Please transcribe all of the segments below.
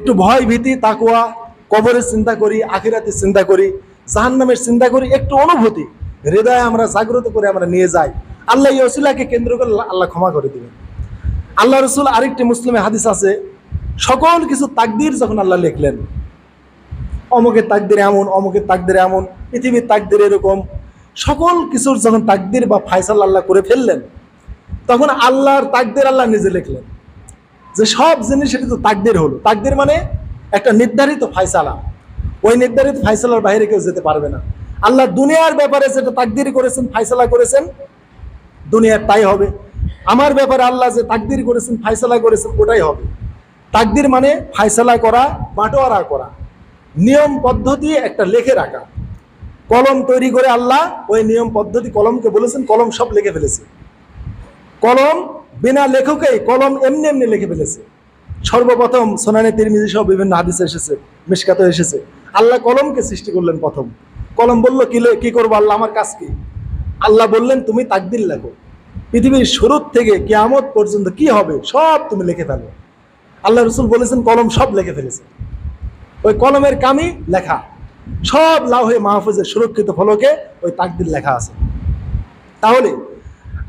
একটু ভয় ভীতি তাকুয়া কবরের চিন্তা করি, আখিরাতের চিন্তা করি, জাহান্নামের চিন্তা করি, একটু অনুভূতি, হৃদয়ে আমরা জাগ্রত করে আমরা নিয়ে যাই। আল্লাহ এই ওসিলাকে কেন্দ্র করে আল্লাহ ক্ষমা করে দিবেন। আল্লাহ রসুল আরেকটি মুসলিমে হাদিস আছে, সকল কিছু তাকদির যখন আল্লাহ লিখলেন, অমুকের তাকদির এমন, অমুকের তাকদির এমন, পৃথিবীর তাকদির এরকম, সকল কিছুর যখন তাকদির বা ফায়সাল আল্লাহ করে ফেললেন, তখন আল্লাহর তাকদির আল্লাহ নিজে লিখলেন। যে সব জিনিস সেটা তো তাকদির হলো। তাকদির মানে একটা নির্ধারিত ফায়সালা ওই নির্ধারিত ফায়সালার বাইরে কেউ যেতে পারবে না। আল্লাহ দুনিয়ার ব্যাপারে যেটা তাকদির করেছেন ফায়সালা করেছেন, দুনিয়ার তাই হবে। আমার ব্যাপারে আল্লাহ যে তাকদির করেছেন ফায়সালা করেছেন, ওটাই হবে। তাকদির মানে ফায়সালা করা, বাটোয়ারা করা। নিয়ম পদ্ধতি একটা লেখে রাখা। কলম তৈরি করে আল্লাহ ওই নিয়ম পদ্ধতি কলমকে বলেছেন, কলম সব লিখে ফেলেছে। কলম বিনা লেখকেই কলম এমনি এমনি লিখে ফেলেছে। সর্বপ্রথম সোনানি তিরমিজি সহ বিভিন্ন হাদিসে এসেছে মিসকাতে এসেছে। আল্লাহ কলমকে সৃষ্টি করলেন প্রথম। কলম বলল, কি কি করব আল্লাহ? আমার কাজ কি? আল্লাহ বললেন, তুমি তাকদির লেখো। পৃথিবীর শুরুর থেকে কেয়ামত পর্যন্ত কি হবে সব তুমি লিখে ফেলো। আল্লাহ রসুল বলেছেন, কলম সব লিখে ফেলেছে। ওই কলমের কামি লেখা। সব লাউহে মাহফুজের সুরক্ষিত ফলকে ওই তাকদির লেখা আছে। তাহলে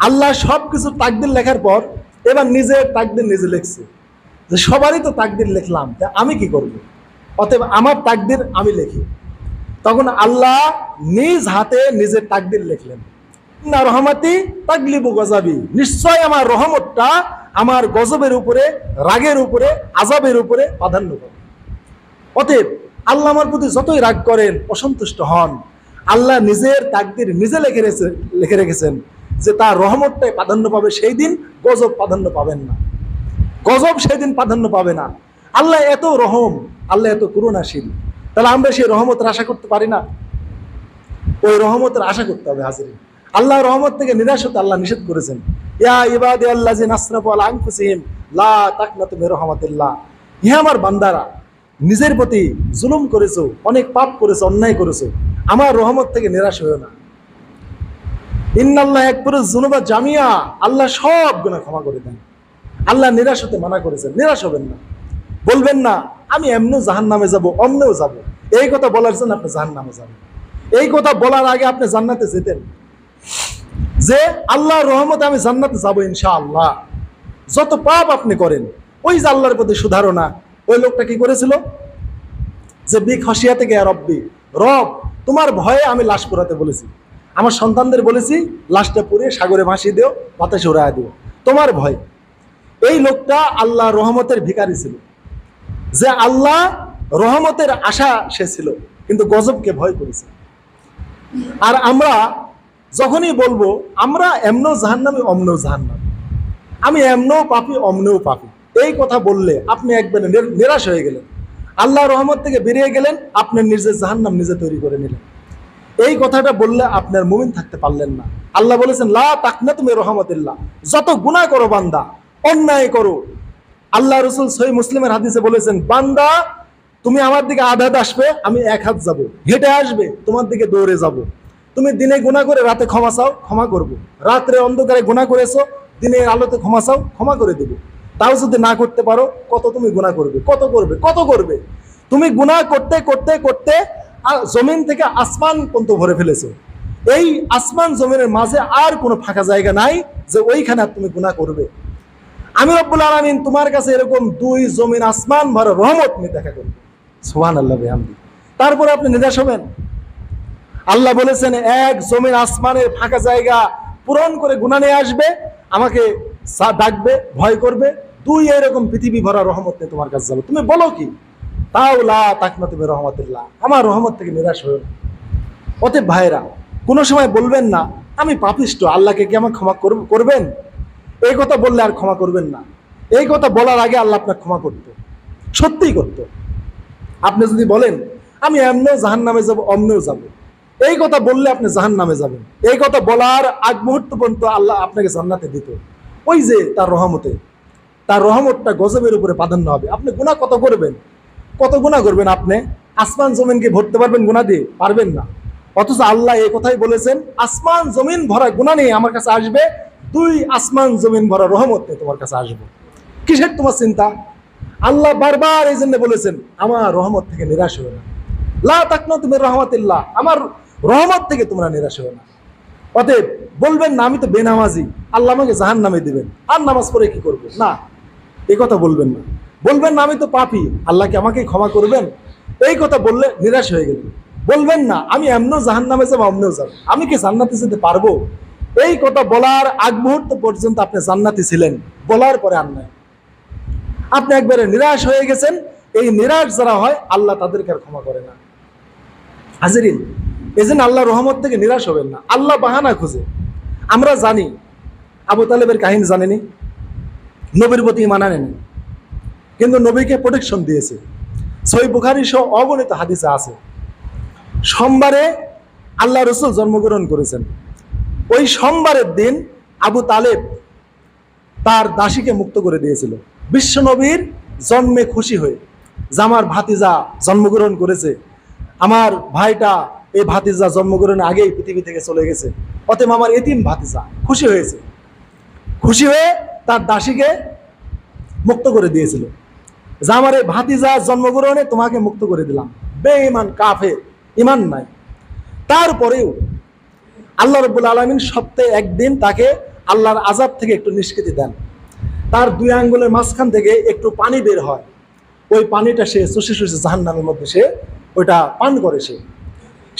আল্লাহ সব কিছু তাকদির লেখার পর এবার নিজের তাকদির নিজে লিখছে। যে সবারই তো তাকদির লিখলাম, তা আমি কি করব? অতএব আমার তাকদির আমি লিখি। তখন আল্লাহ নিজ হাতে নিজের তাকদির লিখলেন। না রহমাতি তাকলিবু গজাবি। নিশ্চয় আমার রহমতটা আমার গজবের উপরে, রাগের উপরে আজাবের উপরে প্রাধান্য করে অতএব আল্লাহ আমার প্রতি যতই রাগ করেন, অসন্তুষ্ট হন, আল্লাহ নিজের তাকদির নিজে লেখে রেখেছে লিখে রেখেছেন। যে তার রহমতটাই প্রাধান্য পাবে সেই দিন গজব প্রাধান্য পাবেন না। গজব সেই দিন প্রাধান্য পাবে না। আল্লাহ এত রহম, আল্লাহ এত করুণাশীল। তাহলে আমরা সেই রহমতের আশা করতে পারি না? ওই রহমতের আশা করতে হবে হাজিরি আল্লাহ রহমত থেকে নিরাশ হতে আল্লাহ নিষেধ করেছেন। ইয়া ইবাদে আল্লাহ যে নাসরাফু আলা আনফুসিহিম, লা তাকনাতু মির রহমাতিল্লাহ। ইহা আমার বান্দারা, নিজের প্রতি জুলুম করেছ, অনেক পাপ করেছ, অন্যায় করেছ। আমার রহমত থেকে নিরাশ হয়েও না। ইন্নাল্লাহ জুনুবা জামিয়া, আল্লাহ সব ক্ষমা করে দেন। আল্লাহ নিরাশ হতে মানা করেছেন, নিরাশ হবেন না। বলবেন না, আমি এমনিও জাহান নামে যাব, অমনেও যাব। এই কথা বলার জন্য আপনি জাহান নামে যাবেন। এই কথা বলার আগে আপনি জান্নাতে যেতেন। যে আল্লাহর রহমতে আমি জান্নাতে যাব ইনশাআল্লাহ। যত পাপ আপনি করেন, ওই যে আল্লাহর প্রতি সুধারণা, ওই লোকটা কি করেছিল? যে বি খসিয়া থেকে রব্বি, রব, তোমার ভয়ে আমি লাশ পোড়াতে বলেছি। আমার সন্তানদের বলেছি, লাশটা পুড়ে সাগরে ভাসিয়ে দেও, বাতাসে উড়ায় দিও। তোমার ভয়। এই লোকটা আল্লাহ রহমতের ভিখারি ছিল। যে আল্লাহ রহমতের আশা সে ছিল, কিন্তু গজবকে ভয় করেছে। আর আমরা যখনই বলব, আমরা এমনও জাহান্নামি, অমনও জাহান্নামি। আমি এমনও পাপি, অমনেও পাপি। এই কথা বললে আপনি একবার নিরাশ হয়ে গেলেন। আল্লাহ রহমত থেকে বেরিয়ে গেলেন আপনার নিজের জাহান্নাম নিজে তৈরি করে নিলেন। এই কথাটা বললে আপনার মুমিন থাকতে পারলেন না। আল্লাহ বলেছেন, লা তাকনা তুমি রহমতুল্লাহ। যত গুনাহ করো বান্দা, অন্যায় করো। আল্লাহ রসুল সহি মুসলিমের হাদিসে বলেছেন, বান্দা, তুমি আমার দিকে আধ হাত আসবে, আমি এক হাত যাব। হেঁটে আসবে, তোমার দিকে দৌড়ে যাব। তুমি দিনে গুণা করে রাতে ক্ষমা চাও, ক্ষমা করব। রাত্রে অন্ধকারে গুণা করেছ, দিনের আলোতে ক্ষমা চাও, ক্ষমা করে দেবো। তাও যদি না করতে পারো, কত তুমি গুণা করবে? কত করবে? কত করবে? তুমি গুণা করতে করতে করতে জমিন থেকে আসমান পর্যন্ত ভরে ফেলেছো। এই আসমান জমিনের মাঝে আর কোনো ফাঁকা জায়গা নাই যে ওইখানে তুমি গুণা করবে। আমি রব্বুল আলমিন তোমার কাছে এরকম দুই জমিন আসমান ভরা রহমত নিয়ে দেখা করব। সোহান আল্লাহ বেহামদি। তারপরে আপনি নিরাশ হবেন। আল্লাহ বলেছেন, এক জমিন আসমানের ফাঁকা জায়গা পূরণ করে গুণা নিয়ে আসবে, আমাকে ডাকবে, ভয় করবে। তুই এরকম পৃথিবী ভরা রহমত নিয়ে তোমার কাছে যাব। তুমি বলো কি? তাও লা তাকনা তুমি রহমতুল্লাহ। আমার রহমত থেকে নিরাশ হয়ে অতএব ভাইরা কোনো সময় বলবেন না, আমি পাপিষ্ট, আল্লাহকে কি আমার ক্ষমা করব- করবেন? এই কথা বললে আর ক্ষমা করবেন না। এই কথা বলার আগে আল্লাহ আপনার ক্ষমা করত। সত্যিই করত। আপনি যদি বলেন, আমি এমনেও জাহান নামে যাব, অমনেও যাব। এই কথা বললে আপনি জাহান নামে যাবেন। এই কথা বলার আগ মুহূর্ত পর্যন্ত আল্লাহ আপনাকে জান্নাতে দিত। ওই যে তার রহমতে, তার রহমতটা গজবের উপরে প্রাধান্য হবে। আপনি গুণা কত করবেন? কত গুণা করবেন আপনি? আসমান, জমিনকে ভরতে পারবেন গুণা দিয়ে? পারবেন না। অথচ আল্লাহ এই কথাই বলেছেন, আসমান, জমিন ভরা গুণা নিয়ে আমার কাছে আসবে, দুই আসমান, জমিন ভরা রহমত নিয়ে তোমার কাছে আসব। কিসের তোমার চিন্তা? আল্লাহ বারবার এই জন্য বলেছেন, আমার রহমত থেকে নিরাশ হবে না। লা তাকনা তুমি রহমতিল্লাহ, আমার রহমত থেকে তোমরা নিরাশ হবে না। অতএব বলবেন না, আমি তো বেনামাজি, আল্লাহ আমাকে জাহান নামে দিবেন। আর নামাজ পড়ে কি করব? না এই কথা বলবেন না। বলবেন না, আমি তো পাপি। আল্লাহকে আমাকে ক্ষমা করবেন? এই কথা বললে নিরাশ হয়ে গেল। বলবেন না, আমি এমনও জাহান নামে যাব অমনেও যাব। আমি কি জান্নাতে যেতে পারব? এই কথা বলার আগ মুহূর্ত পর্যন্ত আপনি জান্নাতি ছিলেন। বলার পরে আর নাই। আপনি একবারে নিরাশ হয়ে গেছেন। এই নিরাশ যারা হয়, আল্লাহ তাদেরকে আর ক্ষমা করে না। হাজিরিন, এই জন্য আল্লাহ রহমত থেকে নিরাশ হবেন না। আল্লাহ বাহানা খুঁজে। আমরা জানি, আবু তালেবের কাহিনী জানেনি? নবীর প্রতি ইমান আনেনি? কিন্তু নবীকে প্রোটেকশন দিয়েছে। সই বুখারি সহ অগণিত হাদিসে আছে। সোমবারে আল্লাহ রসুল জন্মগ্রহণ করেছেন। ওই সোমবারের দিন আবু তালেব তার দাসীকে মুক্ত করে দিয়েছিল। বিশ্বনবীর জন্মে খুশি হয়ে যে আমার ভাতিজা জন্মগ্রহণ করেছে। আমার ভাইটা এই ভাতিজা জন্মগ্রহণের আগেই পৃথিবী থেকে চলে গেছে। অতএব আমার এতিম ভাতিজা খুশি হয়েছে। খুশি হয়ে তার দাসীকে মুক্ত করে দিয়েছিল। যে আমার এই ভাতিজা জন্মগ্রহণে তোমাকে মুক্ত করে দিলাম। বেঈমান, কাফের ইমান নাই। তারপরেও আল্লাহ রব্বুল আলমিন সপ্তাহে একদিন তাকে আল্লাহর আজাব থেকে একটু নিষ্কৃতি দেন। তার দুই আঙ্গুলের মাঝখান থেকে একটু পানি বের হয়। ওই পানিটা সে চষে চষে জাহান নামের মধ্যে সে ওইটা পান করে সে।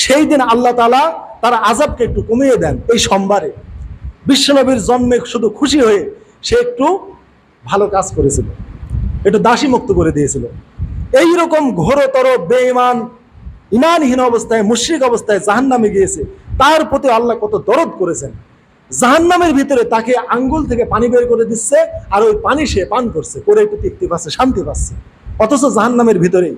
সেই দিন আল্লাহ তালা তার আজাবকে একটু কমিয়ে দেন এই সোমবারে। বিশ্বনবীর জন্মে শুধু খুশি হয়ে সে একটু ভালো কাজ করেছিল। একটু দাসী মুক্ত করে দিয়েছিল। এইরকম ঘোরতর, বেঈমান ইমানহীন অবস্থায়, মুশ্রিক অবস্থায় জাহান নামে গিয়েছে। তার প্রতি আল্লাহ কত দরদ করেছেন। জাহান্নামের ভিতরে তাকে আঙ্গুল থেকে পানি বের করে দিচ্ছে আর ওই পানি সে পান করছে করে একটু তৃপ্তি পাচ্ছে, শান্তি পাচ্ছে। অথচ জাহান্নামের ভিতরেই।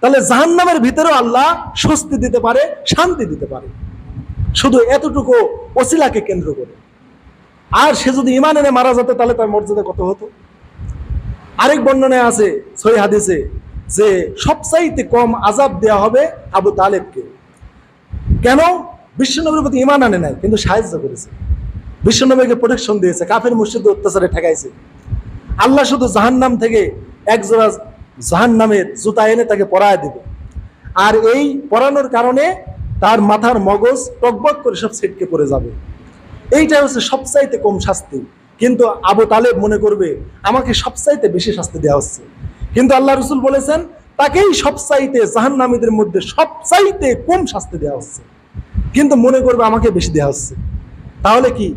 তাহলে জাহান্নামের ভিতরেও আল্লাহ স্বস্তি দিতে পারে, শান্তি দিতে পারে। শুধু এতটুকু ওসিলাকে কেন্দ্র করে। আর সে যদি ইমান এনে মারা যেত, তাহলে তার মর্যাদা কত হতো? আরেক বর্ণনায় আছে সই হাদিসে, যে সবচাইতে কম আজাব দেয়া হবে আবু তালেবকে। কেন? বিশ্বনবীর প্রতি ইমান আনে নাই, কিন্তু সাহায্য করেছে। বিশ্বনবীকে প্রোটেকশন দিয়েছে, কাফের মুর্শিদ অত্যাচারে ঠেকাইছে। আল্লাহ শুধু জাহান্নাম থেকে এক জোড়া জাহান্নামের জুতা এনে তাকে পরায় দেবে। আর এই পরানোর কারণে তার মাথার মগজ টকবক করে সব ছিটকে পড়ে যাবে। এইটা হচ্ছে সবচাইতে কম শাস্তি। কিন্তু আবু তালেব মনে করবে, আমাকে সবচাইতে বেশি শাস্তি দেওয়া হচ্ছে। কিন্তু আল্লাহ রসুল বলেছেন, তাকেই সবচাইতে জাহান্নামীদের মধ্যে সবচাইতে কম শাস্তি দেওয়া হচ্ছে। কিন্তু মনে করবে আমাকে বেশি দেওয়া হচ্ছে। তাহলে কি,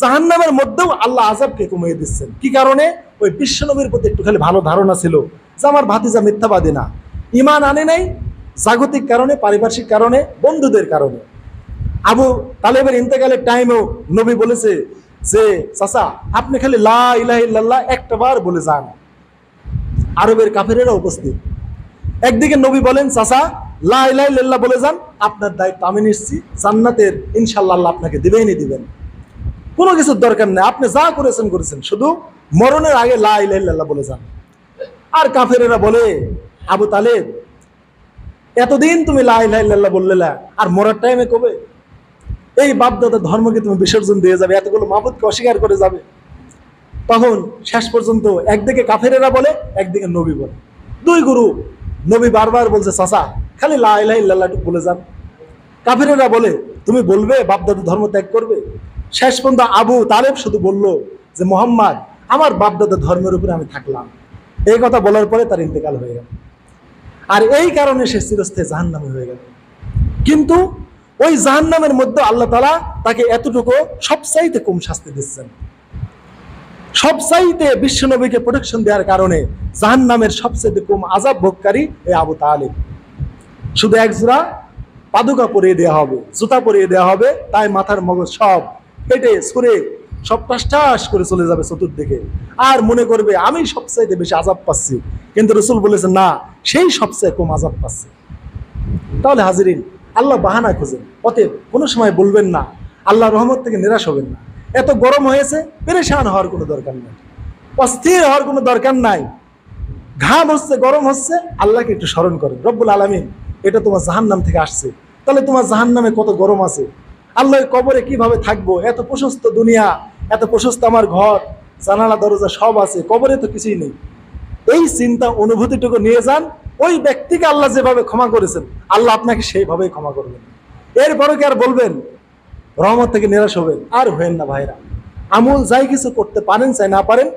জাহান্নামের মধ্যেও আল্লাহ আজাবকে কমিয়ে দিচ্ছেন। কি কারণে? ওই বিশ্বনবীর প্রতি একটু খালি ভালো ধারণা ছিল যে আমার ভাতিজা মিথ্যাবাদী না। ইমান আনে নাই, জাগতিক কারণে, পারিপার্শ্বিক কারণে, বন্ধুদের কারণে। আবু তালেবের ইন্তেকালের টাইমেও নবী বলেছে যে, চাচা, আপনি খালি লা ইলাহ ইল্লাল্লাহ একটা বার বলে যান। আরবের কাফেরেরা উপস্থিত। একদিকে নবী বলেন, চাচা, লা ইলাহ ইল্লাল্লাহ বলে যান, আপনার দায়িত্ব আমি নিচ্ছি, জান্নাতের ইনশাল্লাহ আপনাকে দিবেনই দিবেন। কোনো কিছুর দরকার নেই, আপনি যা করেছেন করেছেন, শুধু মরণের আগে লা বলে যান। আর কাফেরেরা বলে, আবু তালেব, এতদিন তুমি লা ইলাহ ইল্লাল্লাহ বললে আর মরার টাইমে কবে? এই বাপদাদা ধর্মকে তুমি বিসর্জন দিয়ে যাবে, এতগুলো মাবুদকে অস্বীকার করে যাবে। তখন শেষ পর্যন্ত একদিকে কাফেরেরা বলে, একদিকে নবী বলে। দুই গুরু, নবী বারবার বলছে, চাচা, খালি লা ইলাহা ইল্লাল্লাহ একটু বলে যান। কাফেরেরা বলে, তুমি বলবে বাপদাদা ধর্ম ত্যাগ করবে? শেষ পর্যন্ত আবু তালেব শুধু বলল যে, মোহাম্মদ, আমার বাপদাদা ধর্মের উপরে আমি থাকলাম। এই কথা বলার পরে তার ইন্তেকাল হয়ে গেল। আর এই কারণে সে চিরস্থায়ী জাহান্নামী হয়ে গেল। কিন্তু ওই জাহান্নামের মধ্যে আল্লাহ তালা তাকে এতটুকু সবচাইতে কম শাস্তি দিচ্ছেন। সবচাইতে বিশ্বনবীকে প্রোটেকশন দেওয়ার কারণে জাহান্নামের সবচাইতে কম আজাব ভোগকারী এই আবু তালিব। শুধু এক জোড়া পাদুকা পরিয়ে দেওয়া হবে, জুতা পরিয়ে দেওয়া হবে, তাই মাথার মগজ সব ফেটে সরে সব টাস করে চলে যাবে চতুর্দিকে। আর মনে করবে, আমি সবচাইতে বেশি আজাব পাচ্ছি। কিন্তু রসুল বলেছেন, না, সেই সবচেয়ে কম আজাব পাচ্ছে। তাহলে হাজিরিন আল্লাহ বাহানা খোঁজেন। অতএব কোনো সময় বলবেন না আল্লাহ রহমত থেকে নিরাশ হবেন না। এত গরম হয়েছে, পেরেশান হওয়ার কোনো দরকার নেই। অস্থির হওয়ার কোনো দরকার নাই। ঘাম হচ্ছে, গরম হচ্ছে, আল্লাহকে একটু স্মরণ করেন। রব্বুল আলমিন, এটা তোমার জাহান্নাম থেকে আসছে। তাহলে তোমার জাহান্নামে কত গরম আছে? আল্লাহর কবরে কীভাবে থাকব? এত প্রশস্ত দুনিয়া, এত প্রশস্ত আমার ঘর, জানালা, দরজা সব আছে, কবরে তো কিছুই নেই। এই চিন্তা, অনুভূতিটুকু নিয়ে যান ওই ব্যক্তিকে আল্লাহ যেভাবে ক্ষমা করেছেন, আল্লাহ আপনাকে সেইভাবেই ক্ষমা করবেন। এরপরে কি আর বলবেন? রহমত থেকে নিরাশ হবেন। আর হবেন না ভাইরা। আমল যাই কিছু করতে পারেন, চাই না পারেন,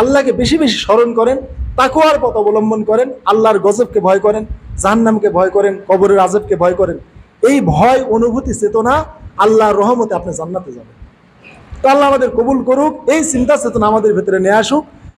আল্লাহকে বেশি বেশি স্মরণ করেন তাকুয়ার পথ অবলম্বন করেন, আল্লাহর গজবকে ভয় করেন, জাহান্নামকে ভয় করেন, কবরের আজবকে ভয় করেন। এই ভয়, অনুভূতি, চেতনা আল্লাহর রহমতে আপনি জান্নাতে যাবেন। তো আল্লাহ আমাদের কবুল করুক, এই চিন্তা চেতনা আমাদের ভেতরে নিয়ে আসুক।